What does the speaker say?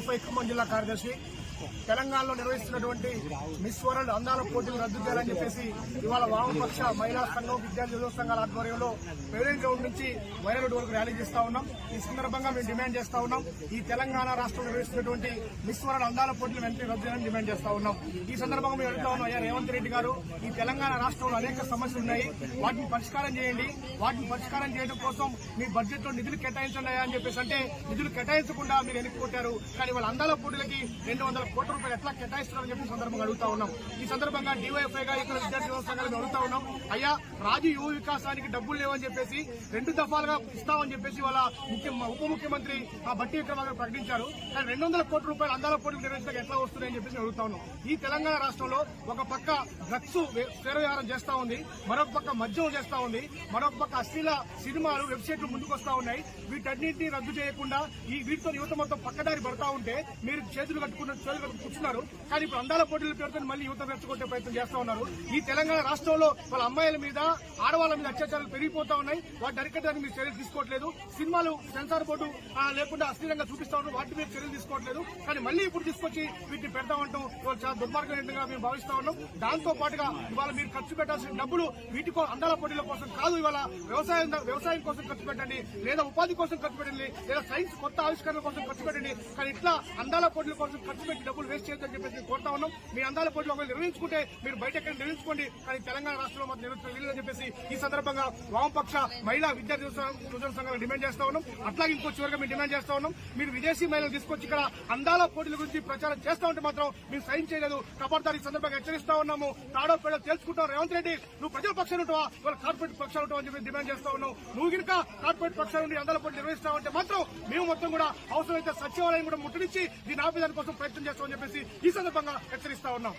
DYFI Khammam జిల్లా కార్యదర్శి తెలంగాణలో నిర్వహిస్తున్నటువంటి మిస్ వరల్డ్ అందాల పోటీలు రద్దు చేయాలని చెప్పేసి ఇవాళ వామపక్ష మహిళా సంఘం విద్యార్థి యువత సంఘాల ఆధ్వర్యంలో పేరెంట్ గ్రౌండ్ నుంచి వైరల్ రోడ్ వరకు ర్యాలీ చేస్తా ఉన్నాం. ఈ సందర్భంగా మేము డిమాండ్ చేస్తా ఉన్నాం. ఈ తెలంగాణ రాష్ట్రం నిర్వహిస్తున్నటువంటి మిస్ వరల్డ్ అందాల పోటీలు వెంటనే రద్దు చేయాలని డిమాండ్ చేస్తా ఉన్నాం. ఈ సందర్భంగా మేము అడుగుతా ఉన్నాం అయ్యా రేవంత్ రెడ్డి గారు ఈ తెలంగాణ రాష్ట్రంలో అనేక సమస్యలు ఉన్నాయి. వాటిని పరిష్కారం చేయండి. వాటిని పరిష్కారం చేయడం కోసం మీ బడ్జెట్లో నిధులు కేటాయించండి అని చెప్పేసి అంటే నిధులు కేటాయించకుండా మీరు వెనక్కి కొట్టారు. కానీ వాళ్ళ అందాల పోటీలకి రెండు వందల కోట్ల రూపాయలు ఎట్లా కేటాయిస్తున్నారని చెప్పి సందర్భంగా అడుగుతా ఉన్నాం. ఈ సందర్భంగా డివైఎఫ్ఐగా ఇక్కడ విద్యార్థి వ్యవస్థ సంఘాలను అడుగుతా ఉన్నాం. అయ్యా రాజు యువ వికాసానికి డబ్బులు లేవని చెప్పేసి రెండు దఫాలుగా ఇస్తామని చెప్పేసి వాళ్ళ ముఖ్య ఉప ముఖ్యమంత్రి ఆ బట్టి విక్రమ ప్రకటించారు. కానీ రెండు వందల కోట్ల రూపాయలు అందాల పోటీలు నిర్వహించడానికి ఎట్లా వస్తున్నాయని చెప్పేసి అడుగుతా ఉన్నాం. ఈ తెలంగాణ రాష్ట్రంలో ఒక పక్క డ్రగ్స్ శరవ్యాహారం చేస్తా ఉంది మరొక పక్క మద్యం చేస్తా ఉంది మరొక పక్క అశ్లీల సినిమాలు వెబ్సైట్లు ముందుకు వస్తా ఉన్నాయి. వీటన్నింటినీ రద్దు చేయకుండా ఈ వీటితో యువత మొత్తం పక్కదారి పడతా ఉంటే మీరు చేతులు కట్టుకున్న చేతులు కూర్చున్నారు. కానీ ఇప్పుడు అందాల పోటీలు పేరుతో మళ్ళీ యువత రెచ్చగొట్టే ప్రయత్నం చేస్తా ఉన్నారు. ఈ తెలంగాణ రాష్ట్రంలో వాళ్ళ అమ్మాయిల మీద ఆడవాళ్ళ మీద అత్యాచారాలు పెరిగిపోతా ఉన్నాయి. వాటిని అరికట్టడానికి మీరు చర్యలు తీసుకోవట్లేదు. సినిమాలు సెన్సార్ బోర్డు లేకుండా అశ్లీలంగా చూపిస్తా ఉన్నారు. వాటి మీద చర్యలు తీసుకోవట్లేదు. కానీ మళ్ళీ ఇప్పుడు తీసుకొచ్చి వీటిని పెడతామంటాం వాళ్ళు చాలా దుర్మార్గంగా మేము భావిస్తా ఉన్నాం. దాంతో పాటుగా ఇవాళ మీరు ఖర్చు పెట్టాల్సిన డబ్బులు వీటి అందాల పోటీల కోసం కాదు ఇవాళ వ్యవసాయం వ్యవసాయం కోసం ఖర్చు పెట్టండి లేదా ఉపాధి కోసం ఖర్చు పెట్టండి లేదా సైన్స్ కొత్త ఆవిష్కరణల కోసం ఖర్చు పెట్టండి. కానీ ఇట్లా అందాల పోటీల కోసం ఖర్చు పెట్టి డబ్బులు వేస్ట్ చేయొద్దని చెప్పేసి కోరుతా ఉన్నాం. మీ అందాల పోటీలు ఒకవేళ నిర్వహించుకుంటే మీరు బయట ఎక్కడ నిర్వహించుకోండి కానీ తెలంగాణ రాష్ట్రంలో మాత్రం నిర్వహించలేదని చెప్పేసి ఈ సందర్భంగా వామపక్ష మహిళా విద్యార్థి యువజన సంఘాలు డిమాండ్ చేస్తా ఉన్నాం. అట్లాగే ఇంకో చివరిగా మేము డిమాండ్ చేస్తా ఉన్నాం. మీరు విదేశీ మహిళలు తీసుకొచ్చి ఇక్కడ అందాల పోటీల గురించి ప్రచారం చేస్తా ఉంటే మాత్రం మీరు సైన్ చేయలేదు. కబర్దారి ఈ సందర్భంగా హెచ్చరిస్తా ఉన్నాము. తాడో పేడో తెలుసుకుంటాం రేవంత్ రెడ్డి నువ్వు ప్రజల పక్షాలు ఉంటావా? ఇవాళ కార్పొరేట్ పక్షాలు ఉంటావా అని చెప్పి డిమాండ్ చేస్తా ఉన్నాం. నువ్వు గినక కార్పొరేట్ పక్షాల నుండి అందాల పోటీ నిర్వహిస్తావంటే మాత్రం మేము మొత్తం కూడా అవసరమైతే సచివాలయం కూడా ముట్టడించి దీని ఆపేదాని కోసం ప్రయత్నం చేస్తామని చెప్పేసి ఈ సందర్భంగా హెచ్చరిస్తా ఉన్నాం.